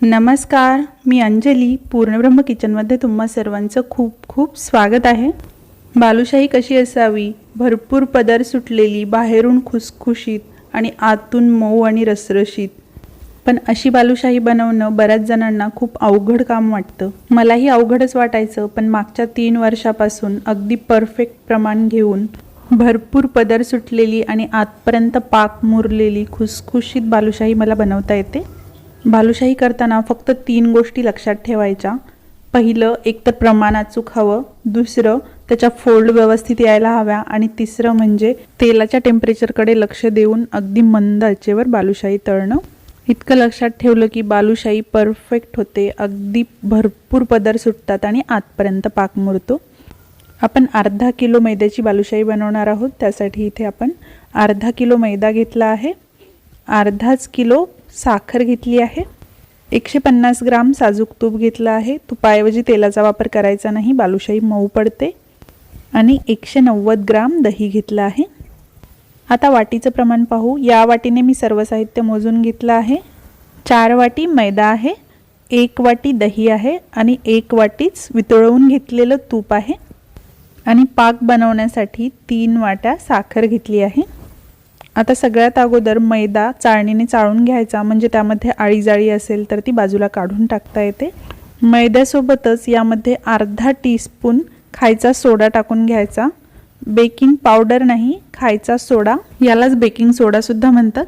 नमस्कार मी अंजली पूर्णब्रह्म किचनमध्ये तुम्हा सर्वांचं खूप खूप स्वागत आहे. बालुशाही कशी असावी? भरपूर पदर सुटलेली बाहेरून खुसखुशीत आणि आतून मऊ आणि रसरशीत. पण अशी बालुशाही बनवणं बऱ्याच जणांना खूप अवघड काम वाटतं. मलाही अवघडच वाटायचं पण मागच्या तीन वर्षापासून अगदी परफेक्ट प्रमाण घेऊन भरपूर पदर सुटलेली आणि आतपर्यंत पाक मुरलेली खुसखुशीत बालुशाही मला बनवता येते. बालुशाही करताना फक्त तीन गोष्टी लक्षात ठेवायच्या. पहिलं एक तर प्रमाण अचूक हवं. दुसरं त्याच्या फोल्ड व्यवस्थित यायला हव्या. आणि तिसरं म्हणजे तेलाच्या टेम्परेचरकडे लक्ष देऊन अगदी मंद आचेवर बालुशाही तळणं. इतकं लक्षात ठेवलं की बालुशाही परफेक्ट होते. अगदी भरपूर पदर सुटतात आणि आतपर्यंत पाक मुरतो. आपण अर्धा किलो मैद्याची बालुशाही बनवणार आहोत. त्यासाठी इथे आपण अर्धा किलो मैदा घेतला आहे. अर्धाच किलो साखर घेतली आहे. एकशे पन्नास ग्राम साजूक तूप घेतलं आहे. तुपाऐवजी तेलाचा वापर करायचा नाही. बालुशाही मऊ पडते. आणि एकशे नव्वद ग्राम दही घेतलं आहे. आता वाटीचं प्रमाण पाहू. या वाटीने मी सर्व साहित्य मोजून घेतलं आहे. चार वाटी मैदा आहे. एक वाटी दही आहे. आणि एक वाटीच वितळवून घेतलेलं तूप आहे. आणि पाक बनवण्यासाठी तीन वाट्या साखर घेतली आहे. आता सगळ्यात अगोदर मैदा चाळणीने चाळून घ्यायचा. म्हणजे त्यामध्ये आळी जाळी असेल तर ती बाजूला काढून टाकता येते. मैद्यासोबतच यामध्ये अर्धा टीस्पून खायचा सोडा टाकून घ्यायचा. बेकिंग पावडर नाही खायचा सोडा. यालाच बेकिंग सोडासुद्धा म्हणतात.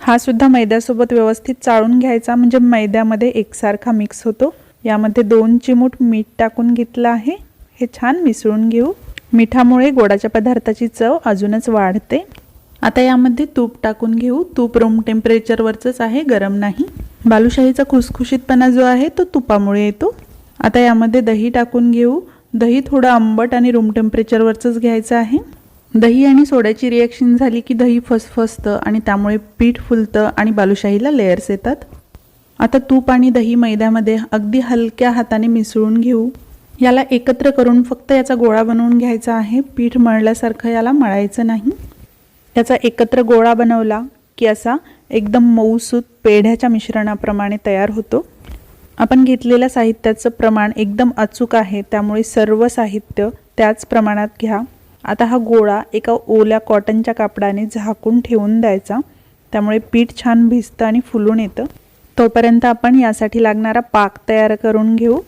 हा सुद्धा मैद्यासोबत व्यवस्थित चाळून घ्यायचा. म्हणजे मैद्यामध्ये एकसारखा मिक्स होतो. यामध्ये दोन चिमूट मीठ टाकून घेतलं आहे. हे छान मिसळून घेऊ. मिठामुळे गोडाच्या पदार्थाची चव अजूनच वाढते. आता यामध्ये तूप टाकून घेऊ. तूप रूम टेम्परेचरवरचंच आहे गरम नाही. बालुशाहीचा खुसखुशीतपणा जो आहे तो तुपामुळे येतो. आता यामध्ये दही टाकून घेऊ. दही थोडं आंबट आणि रूम टेम्परेचरवरचंच घ्यायचं आहे. दही आणि सोड्याची रिॲक्शन झाली की दही फसफसतं आणि त्यामुळे पीठ फुलतं आणि बालुशाहीला लेयर्स येतात. आता तूप आणि दही मैद्यामध्ये अगदी हलक्या हाताने मिसळून घेऊ. याला एकत्र करून फक्त याचा गोळा बनवून घ्यायचा आहे. पीठ मळल्यासारखं याला मळायचं नाही. ह्याचा एकत्र गोळा बनवला की असा एकदम मऊसूत पेढ्याच्या मिश्रणाप्रमाणे तयार होतो. आपण घेतलेल्या साहित्याचं प्रमाण एकदम अचूक आहे त्यामुळे सर्व साहित्य त्याच प्रमाणात घ्या. आता हा गोळा एका ओल्या कॉटनच्या कापडाने झाकून ठेवून द्यायचा. त्यामुळे पीठ छान भिजतं आणि फुलून येतं. तोपर्यंत आपण यासाठी लागणारा पाक तयार करून घेऊ.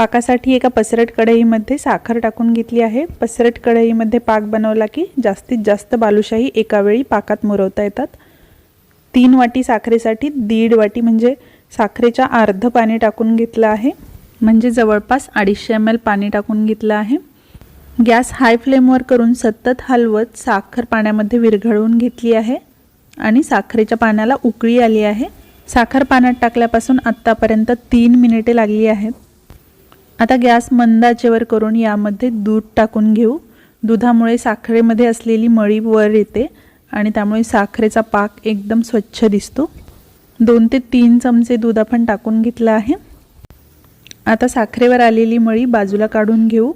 पाकासाठी एका पसरट कढईमध्ये साखर टाकून घेतली आहे. पसरट कढईमध्ये पाक बनवला की जास्तीत जास्त बालुशाही एकावेळी पाकात मुरवता येतात. तीन वाटी साखरेसाठी दीड वाटी म्हणजे साखरेच्या अर्ध पाणी टाकून घेतलं आहे. म्हणजे जवळपास अडीचशे एम एल पाणी टाकून घेतलं आहे. गॅस हाय फ्लेमवर करून सतत हलवत साखर पाण्यामध्ये विरघळवून घेतली आहे आणि साखरेच्या पाण्याला उकळी आली आहे. साखर पाण्यात टाकल्यापासून आत्तापर्यंत तीन मिनिटे लागली आहेत. आता गॅस मंदाचेवर करून यामध्ये दूध टाकून घेऊ. दुधामुळे साखरेमध्ये असलेली मळी वर येते आणि त्यामुळे साखरेचा पाक एकदम स्वच्छ दिसतो. दोन ते तीन चमचे दूध आपण टाकून घेतलं आहे. आता साखरेवर आलेली मळी बाजूला काढून घेऊ.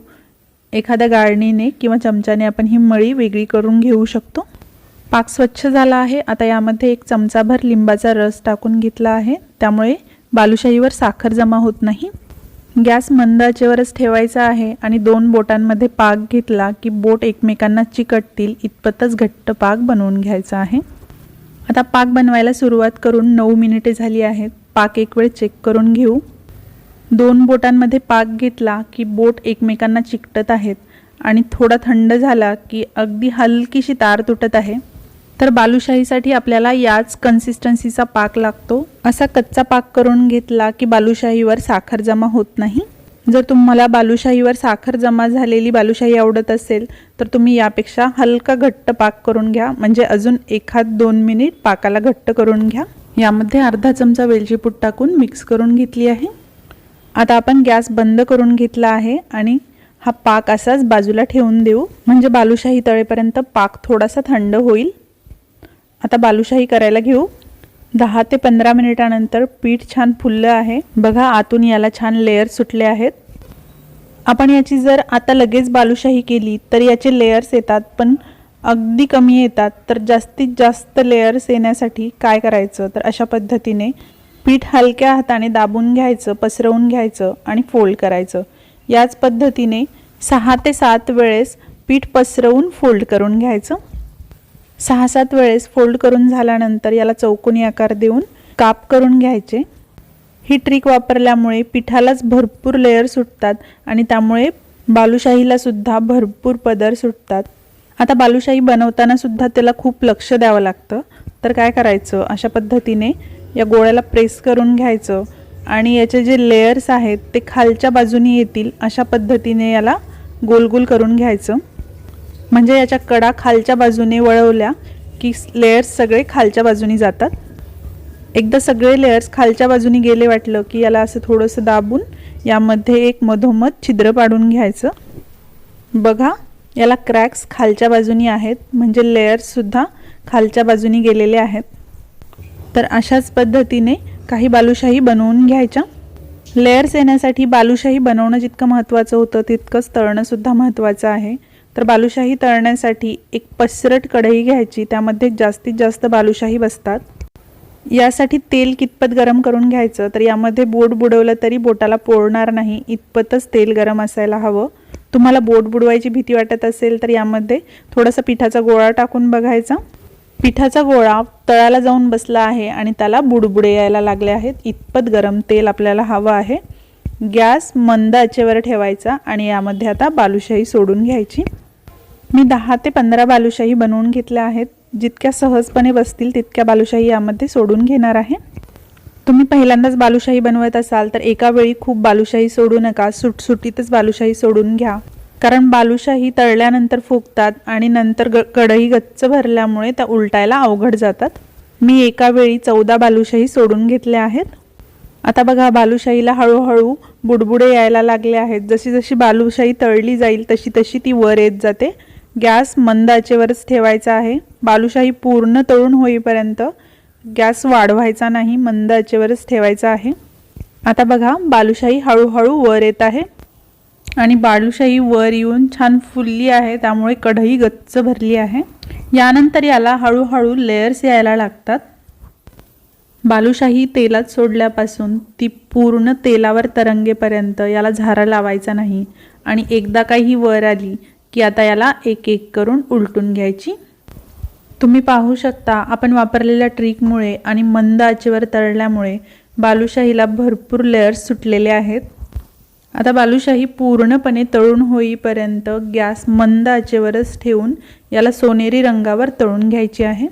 एखाद्या गाळणीने किंवा चमच्याने आपण ही मळी वेगळी करून घेऊ शकतो. पाक स्वच्छ झाला आहे. आता यामध्ये एक चमचाभर लिंबाचा रस टाकून घेतला आहे. त्यामुळे बालुशाहीवर साखर जमा होत नाही. गॅस मंद आचेवरच ठेवायचा आहे आणि दोन बोटांमध्ये पाक घेतला की बोट एकमेकांना चिकटतील इतपतच घट्ट पाक बनवून घ्यायचा आहे. आता पाक बनवायला सुरुवात करून नऊ मिनिटे झाली आहेत. पाक एक वेळ चेक करून घेऊ. दोन बोटांमध्ये पाक घेतला की बोट एकमेकांना चिकटत आहेत आणि थोडा थंड झाला की अगदी हलकीशी तार तुटत आहे. तर बालुशाहीसाठी आपल्याला याच कन्सिस्टन्सीचा पाक लागतो. असा कच्चा पाक करून घेतला की बालुशाहीवर साखर जमा होत नाही. जर तुम्हाला बालुशाहीवर साखर जमा झालेली बालुशाही आवडत असेल तर तुम्ही यापेक्षा हलका घट्ट पाक करून घ्या. म्हणजे अजून एखाद दोन मिनिट पाकाला घट्ट करून घ्या. यामध्ये अर्धा चमचा वेलची पूड टाकून मिक्स करून घेतली आहे. आता आपण गॅस बंद करून घेतला आहे आणि हा पाक असाच बाजूला ठेवून देऊ. म्हणजे बालुशाही तळेपर्यंत पाक थोडासा थंड होईल. आता बालुशाही करायला घेऊ. दहा ते पंधरा मिनिटानंतर पीठ छान फुललं आहे. बघा आतून याला छान लेअर सुटले आहेत. आपण याची जर आता लगेच बालुशाही केली तर याचे लेयर्स येतात पण अगदी कमी येतात. तर जास्तीत जास्त लेयर्स येण्यासाठी काय करायचं? तर अशा पद्धतीने पीठ हलक्या हाताने दाबून घ्यायचं पसरवून घ्यायचं आणि फोल्ड करायचं. याच पद्धतीने सहा ते सात वेळेस पीठ पसरवून फोल्ड करून घ्यायचं. सहा सात वेळेस फोल्ड करून झाल्यानंतर याला चौकोनी आकार देऊन काप करून घ्यायचे. ही ट्रिक वापरल्यामुळे पिठालाच भरपूर लेअर सुटतात आणि त्यामुळे बालुशाहीला सुद्धा भरपूर पदर सुटतात. आता बालुशाही बनवताना सुद्धा त्याला खूप लक्ष द्यावं लागतं. तर काय करायचं? अशा पद्धतीने या गोळ्याला प्रेस करून घ्यायचं आणि याचे जे लेयर्स आहेत ते खालच्या बाजूनी येतील अशा पद्धतीने याला गोल गोल करून घ्यायचं. म्हणजे याच्या कडा खालच्या बाजूने वळवल्या की लेयर्स सगळे खालच्या बाजूनी जातात. एकदा सगळे लेयर्स खालच्या बाजूनी गेले वाटलं की याला असं थोडंसं दाबून यामध्ये एक मधोमध छिद्र पाडून घ्यायचं. बघा याला क्रॅक्स खालच्या बाजूनी आहेत म्हणजे लेयर्ससुद्धा खालच्या बाजूनी गेलेले आहेत. तर अशाच पद्धतीने काही बालुशाही बनवून घ्यायच्या. लेयर्स येण्यासाठी बालुशाही बनवणं जितकं महत्त्वाचं होतं तितकंच तळणंसुद्धा महत्त्वाचं आहे. तर बालुशाही तळण्यासाठी एक पसरट कढई घ्यायची त्यामध्ये जास्तीत जास्त बालुशाही बसतात. यासाठी तेल कितपत गरम करून घ्यायचं? तर यामध्ये बोट बुडवलं तरी बोटाला पोळणार नाही इतपतच तेल गरम असायला हवं. तुम्हाला बोट बुडवायची भीती वाटत असेल तर यामध्ये थोडासा पिठाचा गोळा टाकून बघायचा. पिठाचा गोळा तळाला जाऊन बसला आहे आणि त्याला बुडबुडे यायला लागले आहेत. इतपत गरम तेल आपल्याला हवं आहे. गॅस मंद आचेवर ठेवायचा आणि यामध्ये आता बालुशाही सोडून घ्यायची. मी दहा ते पंधरा बालुशाही बनवून घेतल्या आहेत. जितक्या सहजपणे बसतील तितक्या बालुशाही यामध्ये सोडून घेणार आहे. तुम्ही पहिल्यांदाच बालुशाही बनवत असाल तर एका वेळी खूप बालुशाही सोडू नका. सुटसुटीतच बालुशाही सोडून घ्या. कारण बालुशाही तळल्यानंतर फुगतात आणि नंतर ग कढई गच्च भरल्यामुळे त्या उलटायला अवघड जातात. मी एका वेळी चौदा बालुशाही सोडून घेतल्या आहेत. आता बघा बालुशाहीला हळूहळू बुडबुडे यायला लागले आहेत. जशी जशी बालुशाही तळली जाईल तशी तशी ती वर येत जाते. गॅस मंद आचेवरच ठेवायचा आहे. बालुशाही पूर्ण तळून होईपर्यंत गॅस वाढवायचा नाही मंद आचेवरच ठेवायचा आहे. आता बघा बालुशाही हळूहळू वर येत आहे आणि बालुशाही वर येऊन छान फुलली आहे त्यामुळे कढई गच्च भरली आहे. यानंतर याला हळूहळू लेयर्स यायला लागतात. बालुशाही तेलात सोडल्यापासून ती पूर्ण तेलावर तरंगेपर्यंत याला झारा लावायचा नाही आणि एकदा काही वर आली की आता याला एक एक करून उलटून घ्यायची. तुम्ही पाहू शकता आपण वापरलेल्या ट्रिकमुळे आणि मंद आचेवर तळल्यामुळे बालुशाहीला भरपूर लेअर्स सुटलेले आहेत. आता बालुशाही पूर्णपणे तळून होईपर्यंत गॅस मंद आचेवरच ठेवून याला सोनेरी रंगावर तळून घ्यायची आहे.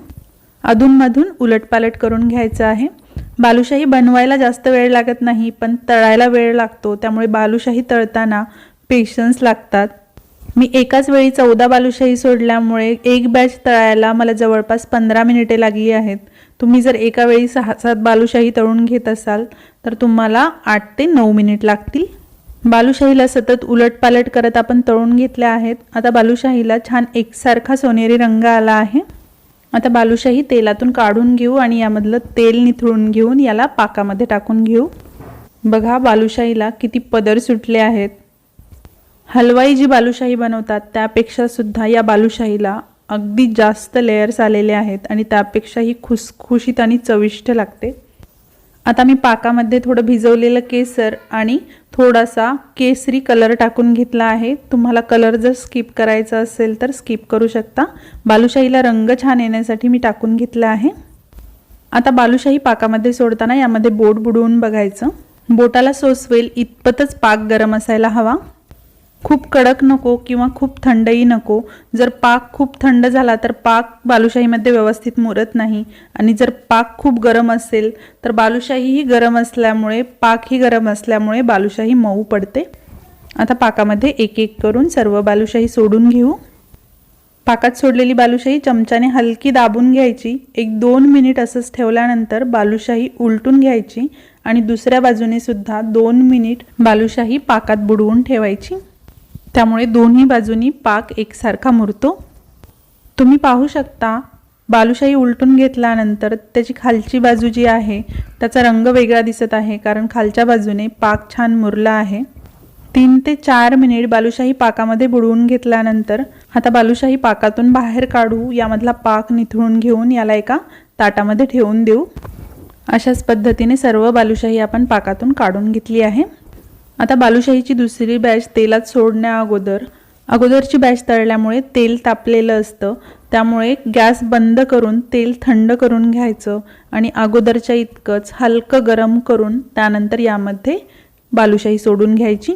अधूनमधून उलटपालट करून घ्यायचं आहे. बालुशाही बनवायला जास्त वेळ लागत नाही पण तळायला वेळ लागतो त्यामुळे बालुशाही तळताना पेशन्स लागतात. मी एकाच वेळी चौदा बालुशाही सोडल्यामुळे एक बॅच तळायला मला जवळपास पंधरा मिनिटे लागली आहेत. तुम्ही जर एका वेळी सहा सात बालुशाही तळून घेत असाल तर तुम्हाला आठ ते नऊ मिनिट लागतील. बालुशाहीला सतत उलटपालट करत आपण तळून घेतल्या आहेत. आता बालुशाहीला छान एकसारखा सोनेरी रंग आला आहे. आता बालुशाही तेलातून काढून घेऊ आणि यामधलं तेल निथळून घेऊन याला पाकामध्ये टाकून घेऊ. बघा बालुशाहीला किती पदर सुटले आहेत. हलवाई जी बालुशाही बनवतात त्यापेक्षा सुद्धा या बालुशाहीला अगदी जास्त लेयर्स आलेले आहेत आणि त्यापेक्षाही खुसखुशीत आणि चविष्ट लागते. आता मी पाकामध्ये थोडं भिजवलेलं केसर आणि थोडासा केसरी कलर टाकून घेतला आहे. तुम्हाला कलर जर स्किप करायचा असेल तर स्किप करू शकता. बालुशाहीला रंग छान येण्यासाठी मी टाकून घेतला आहे. आता बालुशाही पाकामध्ये सोडताना यामध्ये बोट बुडवून बघायचं. बोटाला सोसवेल इतपतच पाक गरम असायला हवा. खूप कडक नको किंवा खूप थंडही नको. जर पाक खूप थंड झाला तर पाक बालुशाहीमध्ये व्यवस्थित मुरत नाही. आणि जर पाक खूप गरम असेल तर बालुशाहीही गरम असल्यामुळे पाकही गरम असल्यामुळे बालुशाही मऊ पडते. आता पाकामध्ये एक एक करून सर्व बालुशाही सोडून घेऊ. पाकात सोडलेली बालुशाही चमच्याने हलकी दाबून घ्यायची. एक दोन मिनिट असंच ठेवल्यानंतर बालुशाही उलटून घ्यायची. आणि दुसऱ्या बाजूने सुद्धा दोन मिनिट बालुशाही पाकात बुडवून ठेवायची. त्यामुळे दोन्ही बाजूनी पाक एकसारखा मुरतो. तुम्ही पाहू शकता बालुशाही उलटून घेतल्यानंतर त्याची खालची बाजू जी आहे त्याचा रंग वेगळा दिसत आहे कारण खालच्या बाजूने पाक छान मुरला आहे. तीन ते चार मिनिट बालुशाही पाकामध्ये बुडवून घेतल्यानंतर आता बालुशाही पाकातून बाहेर काढू यामधला पाक निथळून घेऊन याला एका ताटामध्ये ठेवून देऊ. अशाच पद्धतीने सर्व बालुशाही आपण पाकातून काढून घेतली आहे. आता बालुशाहीची दुसरी बॅच तेलात सोडण्या अगोदर. अगोदरची बॅच तळल्यामुळे तेल तापलेलं असतं. त्यामुळे गॅस बंद करून तेल थंड करून घ्यायचं आणि अगोदरच्या इतकंच हलकं गरम करून त्यानंतर यामध्ये बालुशाही सोडून घ्यायची.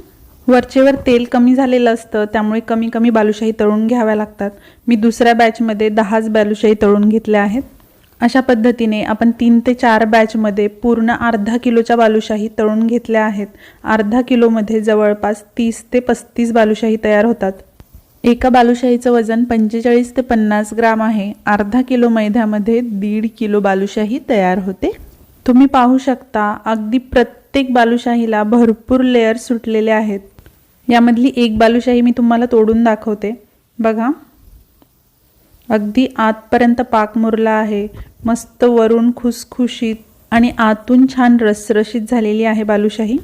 वरचेवर तेल कमी झालेलं असतं त्यामुळे कमी कमी बालुशाही तळून घ्याव्या लागतात. मी दुसऱ्या बॅचमध्ये दहाच बालुशाही तळून घेतल्या आहेत. अशा पद्धतीने आपण तीन ते चार बॅचमध्ये पूर्ण अर्धा किलोच्या बालुशाही तळून घेतल्या आहेत. अर्धा किलोमध्ये जवळपास तीस ते पस्तीस बालुशाही तयार होतात. एका बालुशाहीचं वजन पंचेचाळीस ते पन्नास ग्राम आहे. अर्धा किलो मैद्यामध्ये दीड किलो बालुशाही तयार होते. तुम्ही पाहू शकता अगदी प्रत्येक बालुशाहीला भरपूर लेअर सुटलेले आहेत. यामधली एक बालुशाही मी तुम्हाला तोडून दाखवते. बघा. अगदी आतपर्यंत पाक मुरला आहे. मस्त वरून खुसखुशीत आणि आतून छान रसरशीत झालेली आहे बालुशाही.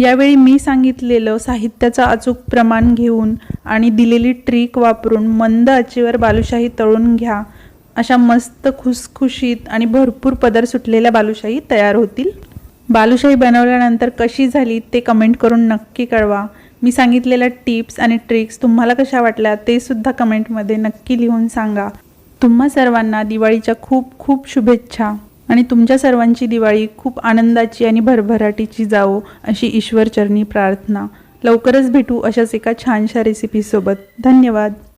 यावेळी मी सांगितलेलं साहित्याचं अचूक प्रमाण घेऊन आणि दिलेली ट्रिक वापरून मंद आचेवर बालुशाही तळून घ्या. अशा मस्त खुसखुशीत आणि भरपूर पदर सुटलेल्या बालुशाही तयार होतील. बालुशाही बनवल्यानंतर कशी झाली ते कमेंट करून नक्की कळवा. मी सांगितलेल्या टिप्स आणि ट्रिक्स तुम्हाला कशा वाटल्या ते सुद्धा कमेंटमध्ये नक्की लिहून सांगा. तुम्हा सर्वांना दिवाळीच्या खूप खूप शुभेच्छा आणि तुमच्या सर्वांची दिवाळी खूप आनंदाची आणि भरभराटीची जावो अशी ईश्वरचरणी प्रार्थना. लवकरच भेटू अशाच एका छानशा रेसिपीसोबत धन्यवाद.